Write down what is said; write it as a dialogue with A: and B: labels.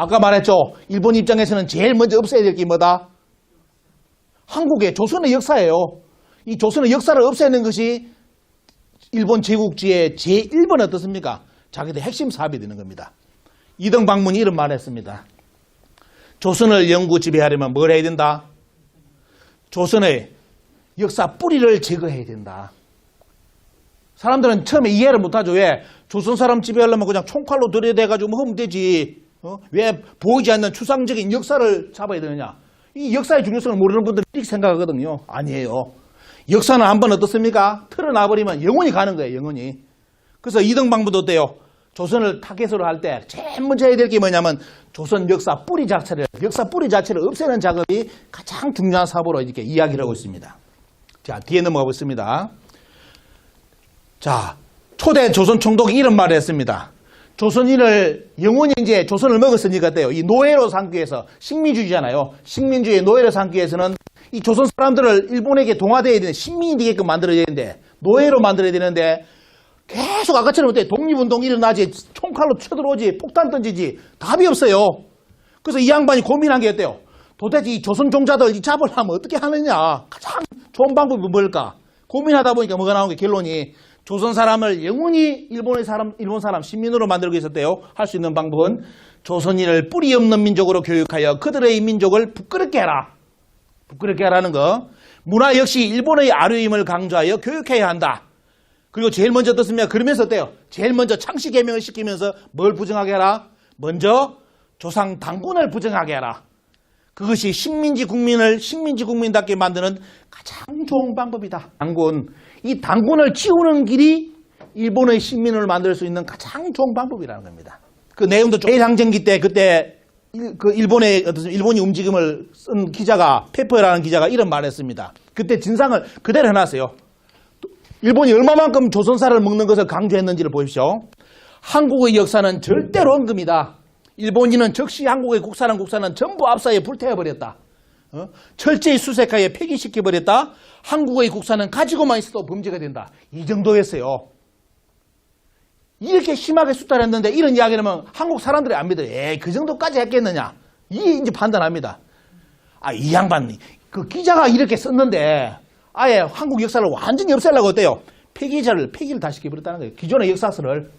A: 아까 말했죠. 일본 입장에서는 제일 먼저 없애야 될 게 뭐다? 한국의 조선의 역사예요. 이 조선의 역사를 없애는 것이 일본 제국주의 제1번 어떻습니까? 자기들 핵심 사업이 되는 겁니다. 이등 방문이 이런 말을 했습니다. 조선을 영구 지배하려면 뭘 해야 된다? 조선의 역사 뿌리를 제거해야 된다. 사람들은 처음에 이해를 못하죠. 왜? 조선 사람 지배하려면 그냥 총칼로 들여대가지고 뭐 하면 되지. 어? 왜 보이지 않는 추상적인 역사를 잡아야 되느냐? 이 역사의 중요성을 모르는 분들은 이렇게 생각하거든요. 아니에요. 역사는 한번 어떻습니까? 틀어놔버리면 영원히 가는 거예요. 영원히. 그래서 이등방부도 어때요? 조선을 타겟으로 할 때 제일 먼저 해야 될 게 뭐냐면 조선 역사 뿌리 자체를 역사 뿌리 자체를 없애는 작업이 가장 중요한 사업으로 이렇게 이야기를 하고 있습니다. 자 뒤에 넘어가 보겠습니다. 자 초대 조선 총독이 이런 말을 했습니다. 조선인을 영원히 이제 조선을 먹었으니까 어때요? 이 노예로 삼기 위해서 식민주의잖아요. 식민주의 노예로 삼기 위해서는 이 조선 사람들을 일본에게 동화되어야 되는 식민이 되게끔 만들어야 되는데 노예로 만들어야 되는데 계속 아까처럼 어때 독립운동 일어나지 총칼로 쳐들어오지 폭탄 던지지 답이 없어요. 그래서 이 양반이 고민한 게 어때요? 도대체 이 조선 종자들 이 잡으려면 어떻게 하느냐 가장 좋은 방법이 뭘까? 고민하다 보니까 뭐가 나온 게 결론이 조선 사람을 영원히 일본의 사람 일본 사람 시민으로 만들기 위해서때요 할 수 있는 방법은 조선인을 뿌리 없는 민족으로 교육하여 그들의 민족을 부끄럽게 해라. 부끄럽게 하라는 거. 문화 역시 일본의 아류임을 강조하여 교육해야 한다. 그리고 제일 먼저 어떻습니까? 그러면서 어때요? 제일 먼저 창씨 개명을 시키면서 뭘 부정하게 해라? 먼저 조상 당군을 부정하게 해라. 그것이 식민지 국민을 식민지 국민답게 만드는 가장 좋은 방법이다. 당군. 이 당군을 치우는 길이 일본의 식민을 만들 수 있는 가장 좋은 방법이라는 겁니다. 그 내용도 항쟁기 때 그때 일, 그 일본의 일본이 움직임을 쓴 기자가 페퍼라는 기자가 이런 말을 했습니다. 그때 진상을 그대로 해놨어요. 일본이 얼마만큼 조선사를 먹는 것을 강조했는지를 보십시오. 한국의 역사는 절대로 언금이다. 일본인은 즉시 한국의 국사는 국사는 전부 앞사에 불태워버렸다. 어? 철저히 수색하여 폐기시켜버렸다. 한국의 국사는 가지고만 있어도 범죄가 된다. 이 정도였어요. 이렇게 심하게 수탈했는데 이런 이야기를 하면 한국 사람들이 안 믿어요. 에이, 그 정도까지 했겠느냐. 이게 이제 판단합니다. 아, 이 양반, 그 기자가 이렇게 썼는데 아예 한국 역사를 완전히 없애려고 어때요? 폐기자를 폐기를 다 시켜버렸다는 거예요. 기존의 역사서를.